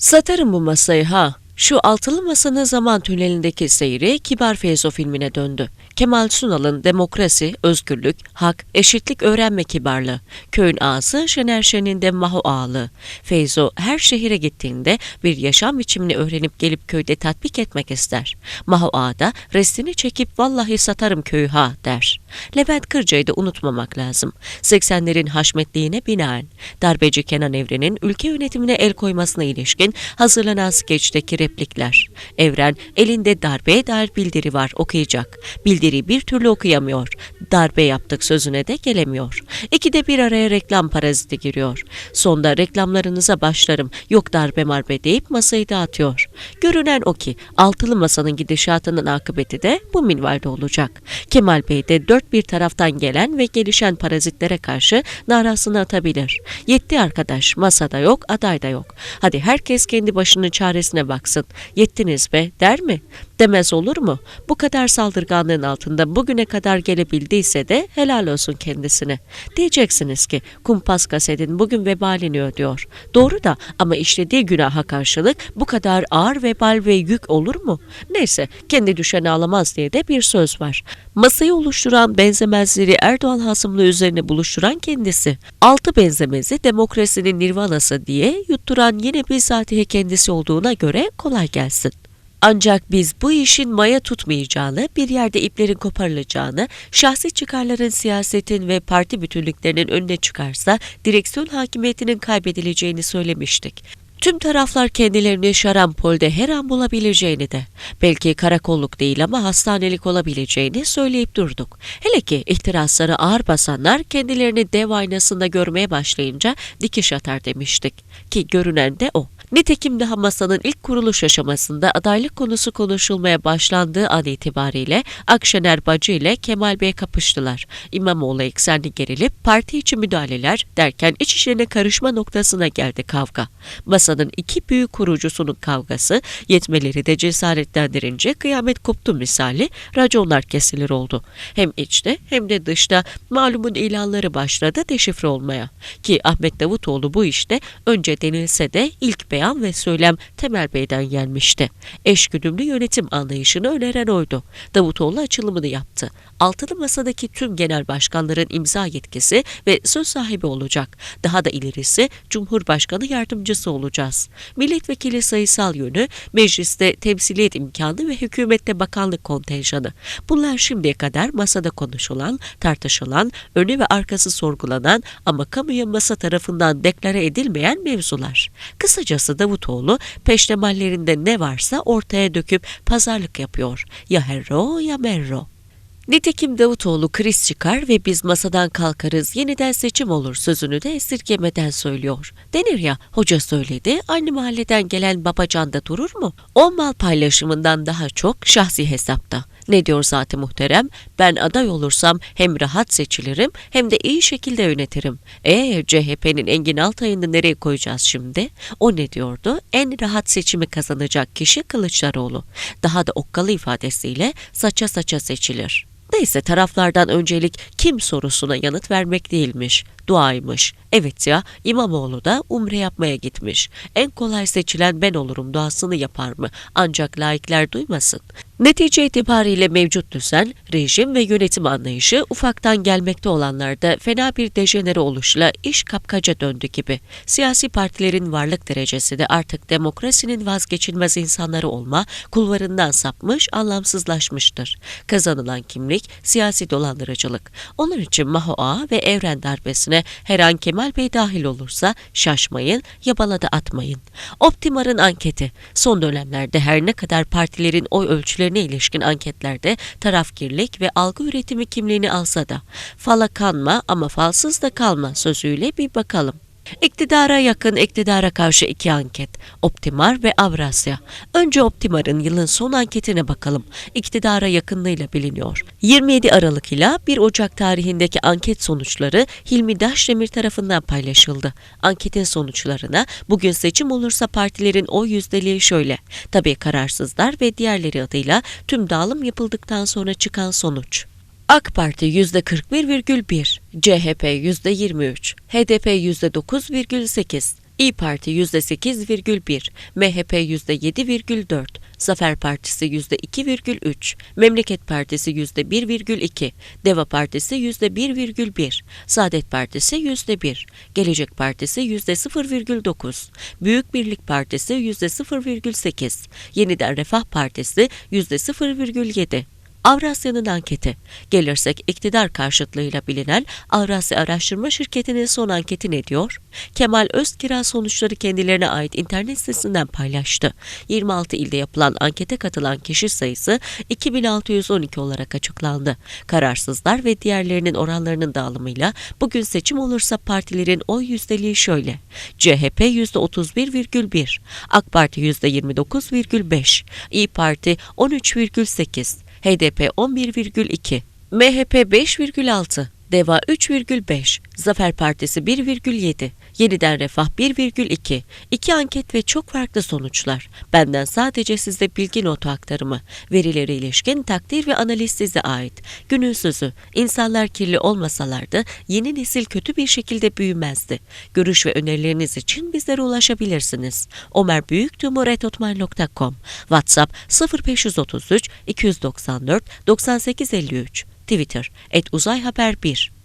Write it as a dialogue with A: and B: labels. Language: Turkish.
A: Satarım bu masayı ha. Şu altılı masanın zaman tünelindeki seyri Kibar Feyzo filmine döndü. Kemal Sunal'ın demokrasi, özgürlük, hak, eşitlik öğrenme kibarlığı. Köyün ağası Şener Şen'in de Maho ağalığı. Feyzo her şehire gittiğinde bir yaşam biçimini öğrenip gelip köyde tatbik etmek ister. Maho ağa da restini çekip vallahi satarım köyü ha der. Levent Kırca'yı da unutmamak lazım. 80'lerin haşmetliğine binaen darbeci Kenan Evren'in ülke yönetimine el koymasına ilişkin hazırlanan skeçteki replikler. Evren elinde darbeye dair bildiri var okuyacak. Bildiriyi bir türlü okuyamıyor. Darbe yaptık sözüne de gelemiyor. İkide bir araya reklam paraziti giriyor. Sonda reklamlarınıza başlarım yok darbe marbe deyip masayı dağıtıyor. Görünen o ki altılı masanın gidişatının akıbeti de bu minvalde olacak. Kemal Bey de dört bir taraftan gelen ve gelişen parazitlere karşı narasını atabilir. Yetti arkadaş masada yok aday da yok. Hadi herkes kendi başının çaresine baksın. Yettiniz be der mi? Demez olur mu? Bu kadar saldırganlığın altında bugüne kadar gelebildiyse de helal olsun kendisine. Diyeceksiniz ki kumpas kasetin bugün vebalini ödüyor. Doğru da ama işlediği günaha karşılık bu kadar ağır vebal ve yük olur mu? Neyse kendi düşeni ağlamaz diye de bir söz var. Masayı oluşturan benzemezleri Erdoğan hasımlığı üzerine buluşturan kendisi. Altı benzemezi demokrasinin nirvanası diye yutturan yine bizatihi kendisi olduğuna göre kolay gelsin. Ancak biz bu işin maya tutmayacağını, bir yerde iplerin koparılacağını, şahsi çıkarların siyasetin ve parti bütünlüklerinin önüne çıkarsa direksiyon hakimiyetinin kaybedileceğini söylemiştik. Tüm taraflar kendilerini şarampolde her an bulabileceğini de, belki karakolluk değil ama hastanelik olabileceğini söyleyip durduk. Hele ki ihtirasları ağır basanlar kendilerini dev aynasında görmeye başlayınca dikiş atar demiştik. Ki görünen de o. Nitekim daha masanın ilk kuruluş aşamasında adaylık konusu konuşulmaya başlandığı an itibariyle Akşener Bacı ile Kemal Bey kapıştılar. İmamoğlu eksenli gerilip parti içi müdahaleler derken iç işlerine karışma noktasına geldi kavga. Masanın iki büyük kurucusunun kavgası yetmeleri de cesaretlendirince kıyamet koptu misali raconlar kesilir oldu. Hem içte hem de dışta malumun ilanları başladı deşifre olmaya. Ki Ahmet Davutoğlu bu işte önce denilse de ilk beyan ve söylem Temel Bey'den gelmişti. Eşgüdümlü yönetim anlayışını öneren oydu. Davutoğlu açılımını yaptı. Altılı masadaki tüm genel başkanların imza yetkisi ve söz sahibi olacak. Daha da ilerisi Cumhurbaşkanı yardımcısı olacağız. Milletvekili sayısal yönü, mecliste temsiliyet imkanı ve hükümette bakanlık kontenjanı. Bunlar şimdiye kadar masada konuşulan, tartışılan, önü ve arkası sorgulanan ama kamuya masa tarafından deklare edilmeyen mevzular. Kısacası Davutoğlu peştemallerinde ne varsa ortaya döküp pazarlık yapıyor. Ya herro ya merro. Nitekim Davutoğlu kriz çıkar ve biz masadan kalkarız yeniden seçim olur sözünü de esirgemeden söylüyor. Denir ya hoca söyledi aynı mahalleden gelen babacan da durur mu? O mal paylaşımından daha çok şahsi hesapta. Ne diyor zaten muhterem? Ben aday olursam hem rahat seçilirim hem de iyi şekilde yönetirim. E CHP'nin Engin Altay'ını nereye koyacağız şimdi? O ne diyordu? En rahat seçimi kazanacak kişi Kılıçdaroğlu. Daha da okkalı ifadesiyle saça saça seçilir. Neyse taraflardan öncelik kim sorusuna yanıt vermek değilmiş, duaymış. Evet ya İmamoğlu da umre yapmaya gitmiş. En kolay seçilen ben olurum duasını yapar mı? Ancak laikler duymasın. Netice itibariyle mevcut düzen, rejim ve yönetim anlayışı ufaktan gelmekte olanlarda fena bir dejenere oluşla iş kapkaca döndü gibi. Siyasi partilerin varlık derecesi de artık demokrasinin vazgeçilmez insanları olma kulvarından sapmış, anlamsızlaşmıştır. Kazanılan kimlik, siyasi dolandırıcılık. Onun için Maho Ağa ve Evren darbesine her an Kemal Bey dahil olursa şaşmayın, yabala da atmayın. Optimar'ın anketi, son dönemlerde her ne kadar partilerin oy ölçüleri görüşlerine ilişkin anketlerde tarafkirlik ve algı üretimi kimliğini alsa da fala kanma ama falsız da kalma sözüyle bir bakalım. İktidara yakın, iktidara karşı iki anket. Optimar ve Avrasya. Önce Optimar'ın yılın son anketine bakalım. İktidara yakınlığıyla biliniyor. 27 Aralık ile 1 Ocak tarihindeki anket sonuçları Hilmi Daşdemir tarafından paylaşıldı. Anketin sonuçlarına bugün seçim olursa partilerin oy yüzdeliği şöyle. Tabii kararsızlar ve diğerleri adıyla tüm dağılım yapıldıktan sonra çıkan sonuç. AK Parti %41,1, CHP %23, HDP %9,8, İyi Parti %8,1, MHP %7,4, Zafer Partisi %2,3, Memleket Partisi %1,2, Deva Partisi %1,1, Saadet Partisi %1, Gelecek Partisi %0,9, Büyük Birlik Partisi %0,8, Yeniden Refah Partisi %0,7, Avrasya'nın anketi. Gelirsek iktidar karşıtlığıyla bilinen Avrasya Araştırma Şirketi'nin son anketi ne diyor? Kemal Özkira sonuçları kendilerine ait internet sitesinden paylaştı. 26 ilde yapılan ankete katılan kişi sayısı 2612 olarak açıklandı. Kararsızlar ve diğerlerinin oranlarının dağılımıyla bugün seçim olursa partilerin oy yüzdeliği şöyle. CHP %31,1, AK Parti %29,5, İyi Parti 13,8, HDP 11,2, MHP 5,6, Deva 3,5, Zafer Partisi 1,7, Yeniden Refah 1,2. İki anket ve çok farklı sonuçlar. Benden sadece size bilgi notu aktarımı. Verilere ilişkin takdir ve analiz size ait. Günün sözü, insanlar kirli olmasalardı yeni nesil kötü bir şekilde büyümezdi. Görüş ve önerileriniz için bizlere ulaşabilirsiniz. Ömer Büyüktumur.com WhatsApp 0533 294 9853 Twitter et Uzay Haber 1